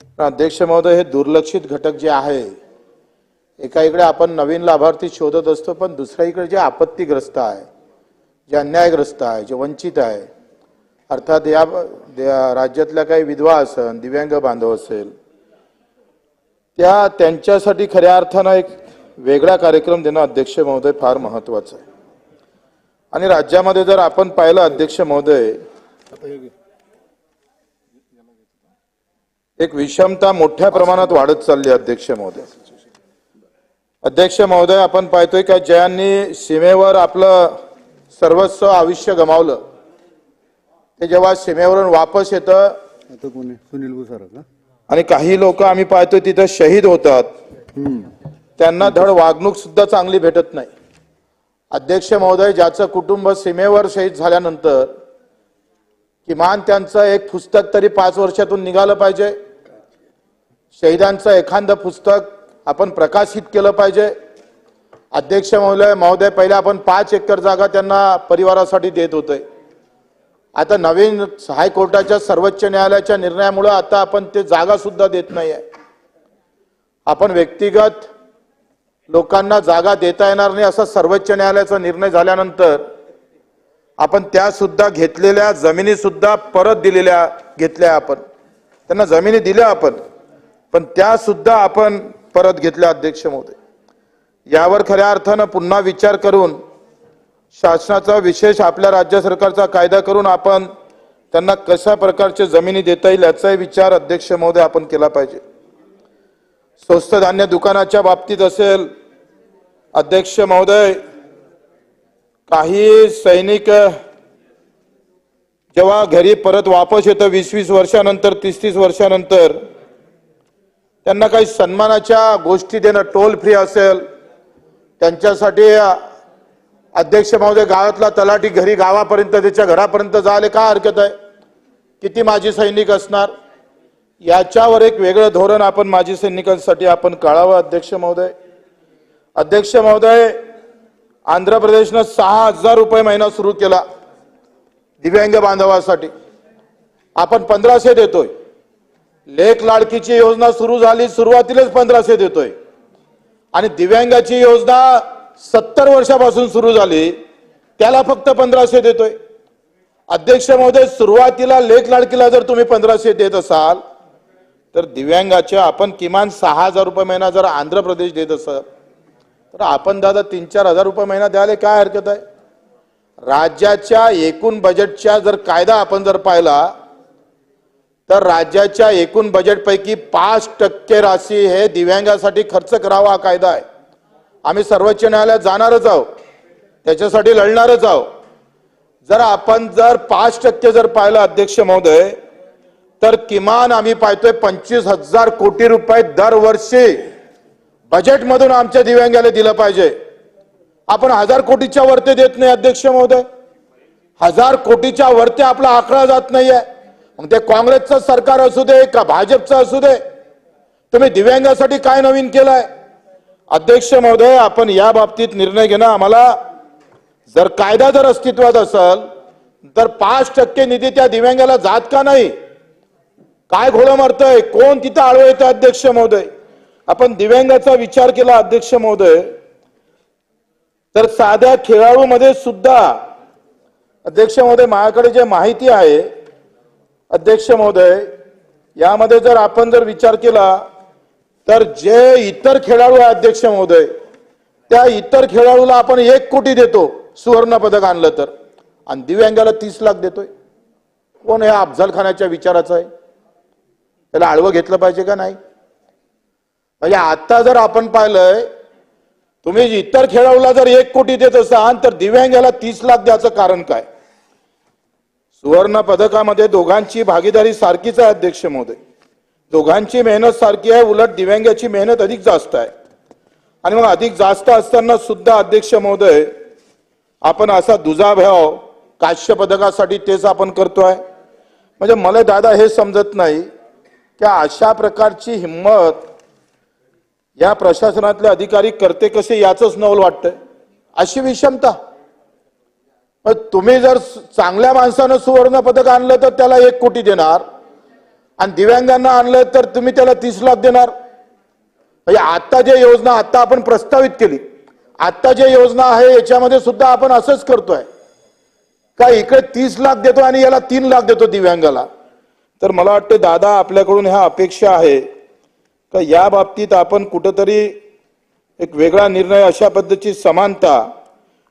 अध्यक्ष महोदय हे दुर्लक्षित घटक जे आहे एका इकडे आपण नवीन लाभार्थी शोधत असतो पण दुसऱ्या इकडे जे आपत्तीग्रस्त आहे जे अन्यायग्रस्त आहे जे वंचित आहे अर्थात या राज्यातल्या काही विधवा असन दिव्यांग बांधव असेल त्या त्यांच्यासाठी खऱ्या अर्थानं एक वेगळा कार्यक्रम देणं अध्यक्ष महोदय फार महत्वाचं आहे. आणि राज्यामध्ये जर आपण पाहिलं अध्यक्ष महोदय एक विषमता मोठ्या प्रमाणात वाढत चालली अध्यक्ष महोदय. अध्यक्ष महोदय आपण पाहतोय का ज्यांनी सीमेवर आपलं सर्वस्व आयुष्य गमावलं ते जेव्हा सीमेवरून वापस येतं सुनील आणि काही लोक आम्ही पाहतोय तिथं शहीद होतात. त्यांना धड वागणूक सुद्धा चांगली भेटत नाही. अध्यक्ष महोदय ज्याचं कुटुंब सीमेवर शहीद झाल्यानंतर किमान त्यांचं एक पुस्तक तरी पाच वर्षातून निघालं पाहिजे. शहीदांचं एखादं पुस्तक आपण प्रकाशित केलं पाहिजे. अध्यक्ष महोदय महोदय पहिले आपण पाच एकर जागा त्यांना परिवारासाठी देत होतोय आता नवीन हायकोर्टाच्या सर्वोच्च न्यायालयाच्या निर्णयामुळे आता आपण ते जागा सुद्धा देत नाही आहे आपण व्यक्तिगत लोकांना जागा देता येणार नाही असा सर्वोच्च न्यायालयाचा निर्णय झाल्यानंतर आपण त्या सुद्धा घेतलेल्या जमिनी सुद्धा परत दिलेल्या घेतल्या आपण. त्यांना जमिनी दिल्या आपण पण त्या सुद्धा आपण परत घेतल्या अध्यक्ष महोदय. यावर खऱ्या अर्थानं पुन्हा विचार करून शासनाचा विशेष आपल्या राज्य सरकारचा कायदा करून आपण त्यांना कशा प्रकारच्या जमिनी देता येईल याचाही विचार अध्यक्ष महोदय आपण केला पाहिजे. स्वस्त धान्य दुकानाच्या बाबतीत असेल अध्यक्ष महोदय काही सैनिक जेव्हा घरी परत वापस येतं वीस वीस वर्षानंतर तीस तीस वर्षानंतर त्यांना काही सन्मानाच्या गोष्टी देणं टोल फ्री असेल त्यांच्यासाठी अध्यक्ष महोदय गावातला तलाठी घरी गावापर्यंत त्याच्या घरापर्यंत जायला काय हरकत आहे? किती माजी सैनिक असणार? याच्यावर एक वेगळं धोरण आपण माजी सैनिकांसाठी आपण काढावं अध्यक्ष महोदय. अध्यक्ष महोदय आंध्र प्रदेशनं सहा हजार रुपये महिना सुरू केला दिव्यांग बांधवासाठी. आपण पंधराशे देतोय. लेख लाडकीची योजना सुरू झाली सुरुवातीलाच पंधराशे देतोय. आणि दिव्यांगाची योजना सत्तर वर्षापासून सुरू झाली त्याला फक्त पंधराशे देतोय. अध्यक्ष महोदय सुरुवातीला लेख लाडकीला जर तुम्ही पंधराशे देत असाल तर दिव्यांगाच्या आपण किमान सहा हजार रुपये महिना जर आंध्र प्रदेश देत असाल तर आपण दादा तीन चार हजार रुपये महिना द्यायला काय हरकत आहे? राज्याच्या एकूण बजेटच्या जर कायदा आपण जर पाहिला तर राज्याच्या एकूण बजेटपैकी पाच टक्के राशी हे दिव्यांगासाठी खर्च करावा हा कायदा आहे. आम्ही सर्वोच्च न्यायालयात जाणारच आहोत. त्याच्यासाठी लढणारच आहोत. जर आपण जर पाच टक्के जर पाहिलं अध्यक्ष महोदय तर किमान आम्ही पाहतोय पंचवीस हजार कोटी रुपये दरवर्षी बजेटमधून आमच्या दिव्यांगाला दिलं पाहिजे. आपण हजार कोटीच्या वरते देत नाही अध्यक्ष महोदय. हजार कोटीच्या वरते आपला आकडा जात नाहीये. मग ते काँग्रेसचं सरकार असू दे का भाजपचं असू दे तुम्ही दिव्यांगासाठी काय नवीन केलंय? अध्यक्ष महोदय आपण या बाबतीत निर्णय घेणं आम्हाला जर कायदा जर अस्तित्वात असेल तर पाच टक्के निधी त्या दिव्यांगाला जात का नाही? काय घोडं मारतय? कोण तिथं आळव येतं अध्यक्ष महोदय? आपण दिव्यांगाचा विचार केला अध्यक्ष महोदय. तर साध्या खेळाडूमध्ये सुद्धा अध्यक्ष महोदय माझ्याकडे जे माहिती आहे अध्यक्ष महोदय यामध्ये जर आपण जर विचार केला तर जे इतर खेळाडू आहे अध्यक्ष महोदय त्या इतर खेळाडूला आपण एक कोटी देतो सुवर्ण पदक आणलं तर. आणि दिव्यांगाला तीस लाख देतोय. कोण ह्या अफजल खानाच्या विचाराचं आहे? त्याला आळवं घेतलं पाहिजे का नाही? म्हणजे आता जर आपण पाहिलंय तुम्ही इतर खेळाडूला जर एक कोटी देत असाल तर दिव्यांगाला तीस लाख द्याचं कारण काय? सुवर्ण पदकामध्ये दोघांची भागीदारी सारखीच आहे अध्यक्ष महोदय. दोघांची मेहनत सारखी आहे उलट दिव्यांगाची मेहनत अधिक जास्त आहे. आणि मग अधिक जास्त असताना सुद्धा अध्यक्ष महोदय आपण असा दुजाभाव काश्य पदकासाठी तेच आपण करतोय. म्हणजे मला दादा हे समजत नाही की अशा प्रकारची हिंमत या प्रशासनातले अधिकारी करते कसे याचंच नवल वाटतंय. अशी विषमता. मग तुम्ही जर चांगल्या माणसानं सुवर्ण पदक आणलं तर त्याला एक कोटी देणार. आणि दिव्यांगांना आणलं तर तुम्ही त्याला तीस लाख देणार. म्हणजे आता जे योजना आता आपण प्रस्तावित केली. आता जे योजना आहे याच्यामध्ये सुद्धा आपण असंच करतोय. का इकडे तीस लाख देतो आणि याला तीन लाख देतो दिव्यांगाला. तर मला वाटतं दादा आपल्याकडून ह्या अपेक्षा आहे. तर या बाबतीत आपण कुठंतरी एक वेगळा निर्णय अशा पद्धतीची समानता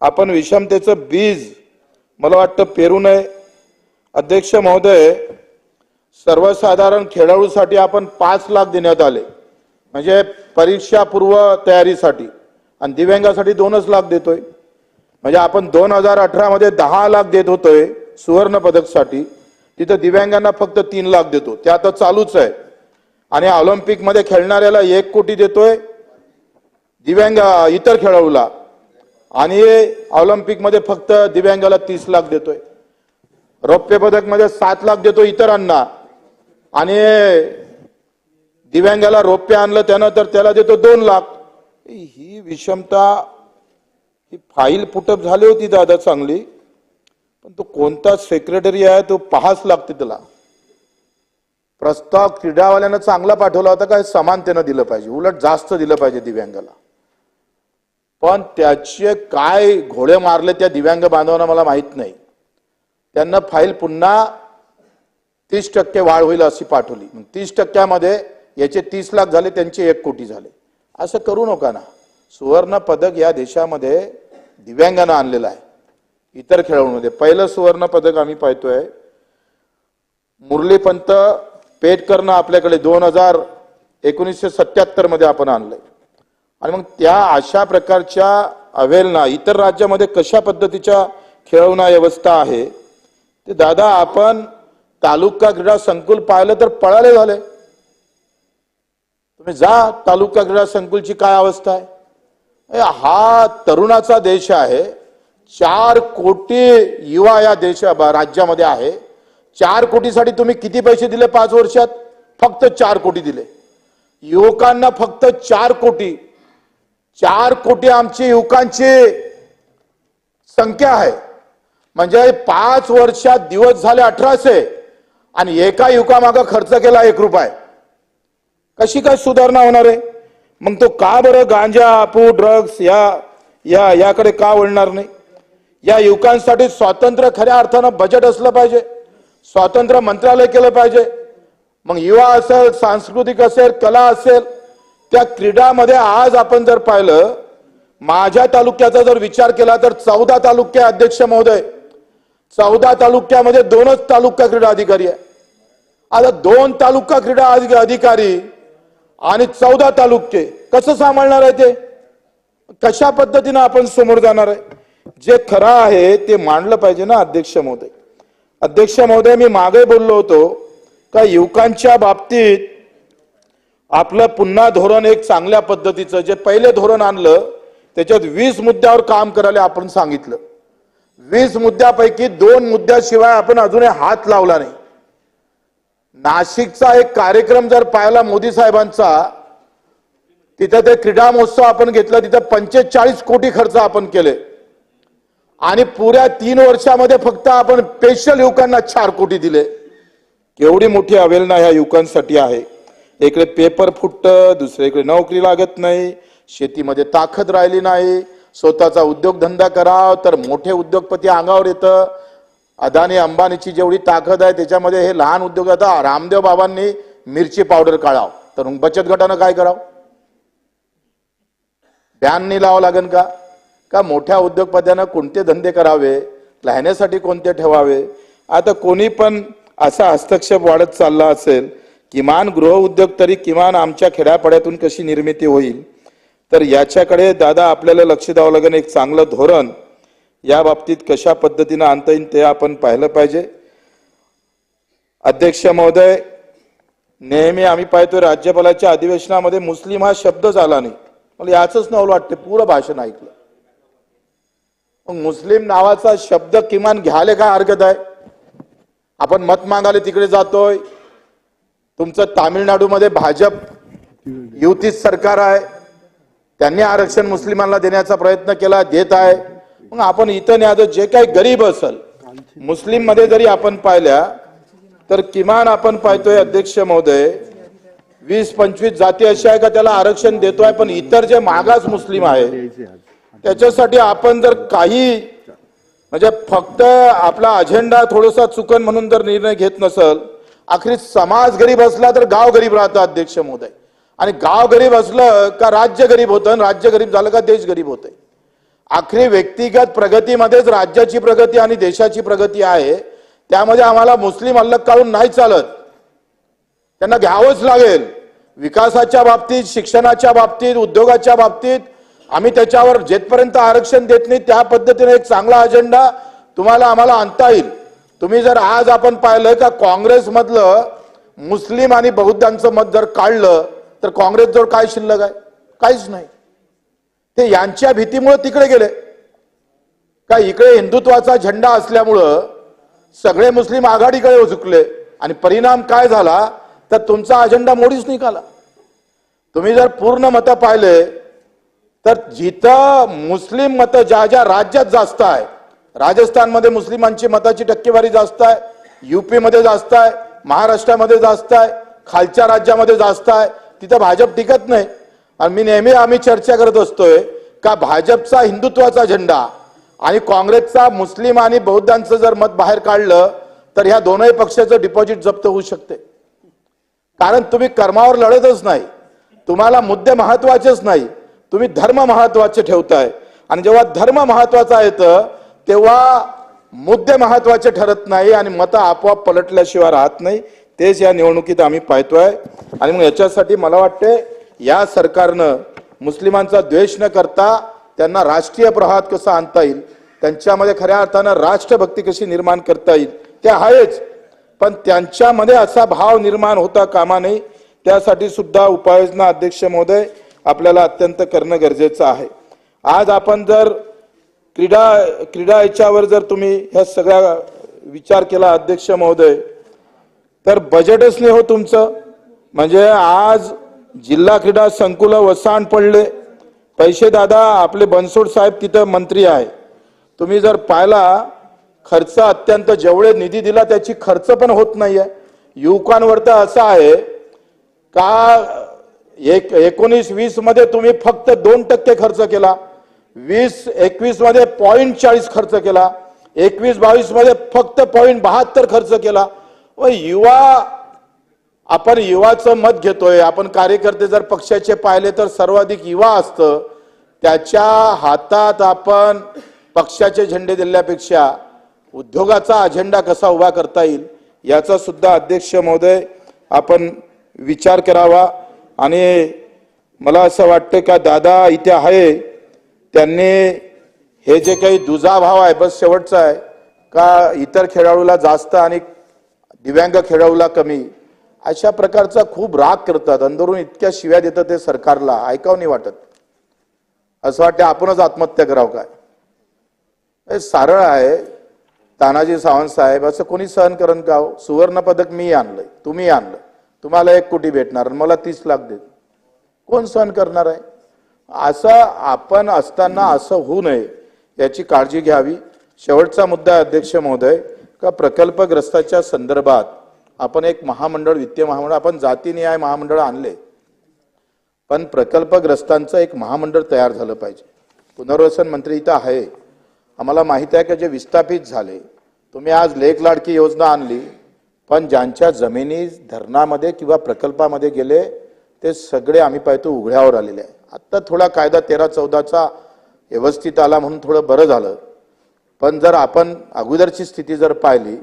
आपण विषमतेचं बीज मला वाटतं पेरू नये. अध्यक्ष महोदय सर्वसाधारण खेळाडूसाठी आपण पाच लाख देण्यात आले. म्हणजे परीक्षापूर्व तयारीसाठी. आणि दिव्यांगासाठी दोनच लाख देतोय. म्हणजे आपण दोन हजार अठरामध्ये दहा लाख देत होतोय सुवर्ण पदकसाठी. तिथं दिव्यांगांना फक्त तीन लाख देतो. ते आता चालूच आहे. आणि ऑलिम्पिकमध्ये खेळणाऱ्याला एक कोटी देतोय दिव्यांग इतर खेळाडूला. आणि ऑलिम्पिकमध्ये फक्त दिव्यांगाला तीस लाख देतोय. रौप्य पदकमध्ये सात लाख देतो इतरांना. आणि दिव्यांगाला रौप्य आणलं त्यानं तर त्याला देतो दोन लाख. ही विषमता ही फाईल पुटअप झाली होती दादा चांगली. पण तो कोणता सेक्रेटरी आहे तो पाहाच लागते त्याला. प्रस्ताव क्रीडावाल्यानं चांगला पाठवला होता काय समानतेनं दिलं पाहिजे. उलट जास्त दिलं पाहिजे दिव्यांगाला. पण त्याचे काय घोडे मारले त्या दिव्यांग बांधवांना मला माहीत नाही. त्यांना फाईल पुन्हा तीस टक्के वाढ होईल अशी पाठवली. मग तीस टक्क्यामध्ये याचे तीस लाख झाले त्यांचे एक कोटी झाले. असं करू नका ना. सुवर्ण पदक या देशामध्ये दिव्यांगानं आणलेलं आहे. इतर खेळाडूंमध्ये. पहिलं सुवर्ण पदक आम्ही पाहतोय. मुरलीपंत पेटकरनं आपल्याकडे दोन हजार एकोणीसशे सत्याहत्तरमध्ये आपण आणलंय. आणि मग त्या अशा प्रकारच्या अवेलना इतर राज्यामध्ये कशा पद्धतीच्या खेळवणा व्यवस्था आहे ते दादा आपण तालुका क्रीडा संकुल पाहिलं तर पळाले झाले. तुम्ही जा तालुका क्रीडा संकुलची काय अवस्था आहे? हा तरुणाचा देश आहे चार कोटी युवा या देश राज्यामध्ये आहे. चार कोटीसाठी तुम्ही किती पैसे दिले पाच वर्षात? फक्त चार कोटी दिले. युवकांना फक्त चार कोटी. चार कोटी आमची युवकांची संख्या आहे. म्हणजे पाच वर्षात दिवस झाले अठराशे आणि एका युवकामागं खर्च केला एक रुपये. कशी काय सुधारणा होणार आहे? मग तो का बरं गांजा आपू ड्रग्स या या याकडे का वळणार नाही? या युवकांसाठी स्वातंत्र्य खऱ्या अर्थानं बजेट असलं पाहिजे. स्वातंत्र्य मंत्रालय केलं पाहिजे. मग युवा असेल सांस्कृतिक असेल कला असेल त्या क्रीडामध्ये आज आपण जर पाहिलं माझ्या तालुक्याचा जर विचार केला तर चौदा तालुक्या अध्यक्ष महोदय. चौदा तालुक्यामध्ये दोनच तालुका क्रीडा अधिकारी आहे. आता दोन तालुका क्रीडा अधिकारी आणि चौदा तालुके कसं सांभाळणार आहे ते? कशा पद्धतीनं आपण समोर जाणार आहे? जे खरं आहे ते मांडलं पाहिजे ना अध्यक्ष महोदय. अध्यक्ष महोदय मी मागे बोललो होतो का युवकांच्या बाबतीत आपलं पुन्हा धोरण एक चांगल्या पद्धतीचं जे पहिले धोरण आणलं त्याच्यात वीस मुद्द्यावर काम करायला आपण सांगितलं. वीस मुद्द्यापैकी दोन मुद्द्याशिवाय आपण अजूनही हात लावला नाही. नाशिकचा एक कार्यक्रम जर पाहिला मोदी साहेबांचा तिथं ते क्रीडा महोत्सव आपण घेतला तिथं पंचेचाळीस कोटी खर्च आपण केले. आणि पुऱ्या तीन वर्षामध्ये फक्त आपण स्पेशल युवकांना चार कोटी दिले. केवढी मोठी अवेलना ह्या युवकांसाठी आहे. इकडे पेपर फुटतं दुसरीकडे नोकरी लागत नाही शेतीमध्ये ताकद राहिली नाही स्वतःचा उद्योगधंदा करावा तर मोठे उद्योगपती अंगावर येतं. अदानी अंबानीची जेवढी ताकद आहे त्याच्यामध्ये हे लहान उद्योग आता रामदेव बाबांनी मिरची पावडर काढावं. तर मग बचत गटानं काय करावं? बॅन नाही लावावं लागेल का? का मोठ्या उद्योगपत्यांना कोणते धंदे करावे राहण्यासाठी कोणते ठेवावे? आता कोणी पण असा हस्तक्षेप वाढत चालला असेल किमान गृहउद्योग तरी किमान आमच्या खेड्यापाड्यातून कशी निर्मिती होईल? तर याच्याकडे दादा आपल्याला लक्ष द्यावं लागेल एक चांगलं धोरण. या बाबतीत कशा पद्धतीनं आणता येईल ते आपण पाहिलं पाहिजे. अध्यक्ष महोदय नेहमी आम्ही पाहतो राज्यपालाच्या अधिवेशनामध्ये मुस्लिम हा शब्दच आला नाही. मला याचंच नवल वाटते पुरं भाषण ऐकलं. मुस्लिम नावाचा शब्द किमान घ्यायला काय हरकत आहे? आपण मत मागायला तिकडे जातोय. तुमचं तामिळनाडूमध्ये भाजप युतीच सरकार आहे. त्यांनी आरक्षण मुस्लिमांना देण्याचा प्रयत्न केला देत आहे. मग आपण इथं न्यायचं जे काही गरीब असेल मुस्लिममध्ये जरी आपण पाहिल्या तर किमान आपण पाहतोय अध्यक्ष महोदय वीस पंचवीस जाती अशा आहे का त्याला आरक्षण देतोय पण इतर जे मागास मुस्लिम आहे त्याच्यासाठी आपण जर काही म्हणजे फक्त आपला अजेंडा थोडासा चुकन म्हणून जर निर्णय घेत नसल आखरी समाज गरीब असला तर गाव गरीब राहतं अध्यक्ष महोदय. आणि गाव गरीब असलं का राज्य गरीब होतं आणि राज्य गरीब झालं का देश गरीब होतंय. आखरी व्यक्तिगत प्रगतीमध्येच राज्याची प्रगती आणि देशाची प्रगती आहे. त्यामध्ये आम्हाला मुस्लिम अल्लक काढून नाही चालत. त्यांना घ्यावंच लागेल. विकासाच्या बाबतीत शिक्षणाच्या बाबतीत उद्योगाच्या बाबतीत आम्ही त्याच्यावर जेथपर्यंत आरक्षण देत नाही त्या पद्धतीने एक चांगला अजेंडा तुम्हाला आम्हाला आणता येईल. तुम्ही जर आज आपण पाहिलं का काँग्रेसमधलं मुस्लिम आणि बौद्धांचं मत जर काढलं तर काँग्रेसजवळ काय शिल्लक आहे? काहीच नाही. ते यांच्या भीतीमुळे तिकडे गेले. का इकडे हिंदुत्वाचा झेंडा असल्यामुळं सगळे मुस्लिम आघाडीकडे झुकले आणि परिणाम काय झाला? तर तुमचा अजेंडा मोडीच निघाला. तुम्ही जर पूर्ण मतं पाहिले तर जिथं मुस्लिम मतं ज्या ज्या राज्यात जास्त आहे राजस्थानमध्ये मुस्लिमांची मताची टक्केवारी जास्त आहे युपीमध्ये जास्त आहे महाराष्ट्रामध्ये जास्त आहे खालच्या राज्यामध्ये जास्त आहे तिथं भाजप टिकत नाही. आणि मी नेहमी आम्ही चर्चा करत असतोय का भाजपचा हिंदुत्वाचा झेंडा आणि काँग्रेसचा मुस्लिम आणि बौद्धांचं जर मत बाहेर काढलं तर ह्या दोनही पक्षाचं डिपॉझिट जप्त होऊ शकते. कारण तुम्ही कर्मावर लढतच नाही. तुम्हाला मुद्दे महत्वाचेच नाही. तुम्ही धर्म महत्त्वाचे ठेवताय. आणि जेव्हा धर्म महत्त्वाचा येतं तेव्हा मुद्दे महत्त्वाचे ठरत नाही आणि मतं आपोआप पलटल्याशिवाय राहत नाही. तेच या निवडणुकीत आम्ही पाहतोय. आणि मग याच्यासाठी मला वाटते या सरकारनं मुस्लिमांचा द्वेष न करता त्यांना राष्ट्रीय प्रवाहात कसं आणता येईल त्यांच्यामध्ये खऱ्या अर्थानं राष्ट्रभक्ती कशी निर्माण करता येईल ते आहेच. पण त्यांच्यामध्ये असा भाव निर्माण होता कामा नये त्यासाठी सुद्धा उपाययोजना अध्यक्ष महोदय आपल्याला अत्यंत करणं गरजेचं आहे. आज आपण जर क्रीडा क्रीडा याच्यावर जर तुम्ही ह्या सगळ्या विचार केला अध्यक्ष महोदय तर बजेटच नाही हो तुमचं. म्हणजे आज जिल्हा क्रीडा संकुल वसाण पडले. पैसे दादा आपले बनसोड साहेब तिथं मंत्री आहे. तुम्ही जर पाहिला खर्च अत्यंत जेवढे निधी दिला त्याची खर्च पण होत नाही आहे युवकांवर तर असं आहे का एक एकोणीस वीसमध्ये तुम्ही फक्त दोन टक्के खर्च केला. वीस एकवीसमध्ये पॉईंट चाळीस खर्च केला. एकवीस बावीसमध्ये फक्त पॉईंट बहात्तर खर्च केला. व युवा आपण युवाचं मत घेतोय. आपण कार्यकर्ते जर पक्षाचे पाहिले तर सर्वाधिक युवा असतं. त्याच्या हातात आपण पक्षाचे झेंडे दिल्यापेक्षा उद्योगाचा अजेंडा कसा उभा करता येईल याचा सुद्धा अध्यक्ष महोदय आपण विचार करावा. आणि मला असं वाटतं का दादा इथे आहे त्यांनी हे जे काही दुजाभाव आहे बस शेवटचा आहे का इतर खेळाडूला जास्त आणि दिव्यांग खेळाडूला कमी अशा प्रकारचा खूप राग करतात. अंदरून इतक्या शिव्या देतात ते सरकारला ऐकावं नाही वाटत. असं वाटतं आपणच आत्महत्या करावं काय? हे सारळ आहे तानाजी सावंत साहेब असं कोणी सहन करण का हो? सुवर्ण पदक मी आणलंय तुम्ही आणलं. तुम्हाला एक कोटी भेटणार आणि मला तीस लाख देत कोण सहन करणार आहे? असं आपण असताना असं होऊ नये याची काळजी घ्यावी. शेवटचा मुद्दा आहे, अध्यक्ष महोदय का प्रकल्पग्रस्ताच्या संदर्भात आपण एक महामंडळ वित्तीय महामंडळ आपण जातीनिहाय महामंडळ आणले. पण प्रकल्पग्रस्तांचं एक महामंडळ तयार झालं पाहिजे. पुनर्वसन मंत्री इथं आहे. आम्हाला माहीत आहे की जे विस्थापित झाले? तुम्ही आज लेख लाडकी योजना आणली. पण ज्यांच्या जमिनी धरणामध्ये किंवा प्रकल्पामध्ये गेले ते सगळे आम्ही पाहतो उघड्यावर आलेले आहे. आत्ता थोडा कायदा तेरा चौदाचा व्यवस्थित आला म्हणून थोडं बरं झालं. पण जर आपण अगोदरची स्थिती जर पाहिली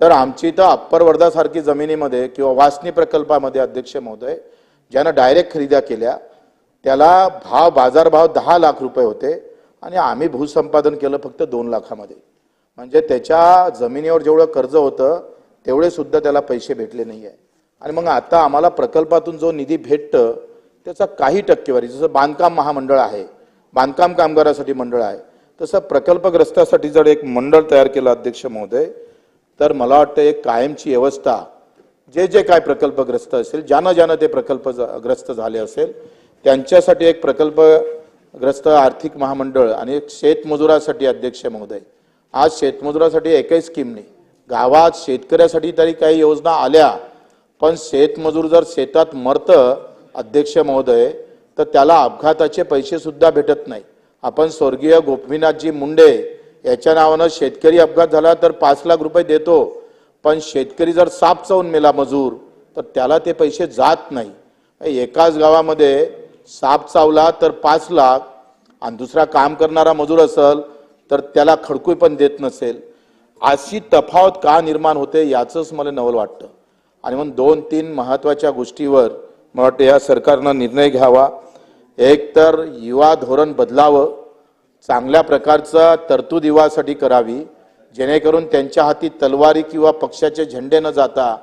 तर आमची इथं अप्पर वर्धासारखी जमिनीमध्ये किंवा वासनी प्रकल्पामध्ये अध्यक्ष महोदय ज्यानं डायरेक्ट खरेद्या केल्या त्याला भाव बाजारभाव दहा लाख रुपये होते आणि आम्ही भूसंपादन केलं फक्त दोन लाखामध्ये. म्हणजे त्याच्या जमिनीवर जेवढं कर्ज होतं तेवढे सुद्धा त्याला पैसे भेटले नाही आहे आणि मग आता आम्हाला प्रकल्पातून जो निधी भेटतं त्याचा काही टक्केवारी जसं बांधकाम महामंडळ आहे बांधकाम कामगारासाठी मंडळ आहे तसं प्रकल्पग्रस्तासाठी जर एक मंडळ तयार केलं अध्यक्ष महोदय तर मला वाटतं एक कायमची व्यवस्था जे जे काय प्रकल्पग्रस्त असेल ज्यानं ज्यानं ते प्रकल्प झाले असेल त्यांच्यासाठी एक प्रकल्पग्रस्त आर्थिक महामंडळ आणि एक शेतमजुरासाठी अध्यक्ष महोदय. आज शेतमजुरासाठी एकही स्कीम नाही. गावात शेतकऱ्यासाठी तरी काही योजना आल्या पण शेतमजूर जर शेतात मरतं अध्यक्ष महोदय तर त्याला अपघाताचे पैसेसुद्धा भेटत नाही. आपण स्वर्गीय गोपीनाथजी मुंडे याच्या नावानं शेतकरी अपघात झाला तर पाच लाख रुपये देतो पण शेतकरी जर साप चावून मेला मजूर तर त्याला ते पैसे जात नाही. एकाच गावामध्ये साप चावला तर पाच लाख आणि दुसरा काम करणारा मजूर असेल तर त्याला खडकूय पण देत नसेल. अशी तफावत का निर्माण होते याचंच मला नवल वाटतं. आणि म्हणून दोन तीन महत्त्वाच्या गोष्टीवर मला वाटतं या सरकारनं निर्णय घ्यावा. एक तर युवा धोरण बदलावं चांगल्या प्रकारचं तरतूद युवासाठी करावी जेणेकरून त्यांच्या हाती तलवारी किंवा पक्षाचे झेंडे न जाता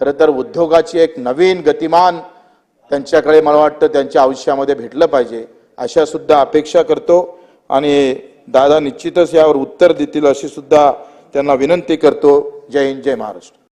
खरं तर उद्योगाची एक नवीन गतिमान त्यांच्याकडे मला वाटतं त्यांच्या आयुष्यामध्ये भेटलं पाहिजे अशा सुद्धा अपेक्षा करतो. आणि दादा निश्चितच यावर उत्तर देतील अशी सुद्धा त्यांना विनंती करतो. जय हिंद जय महाराष्ट्र.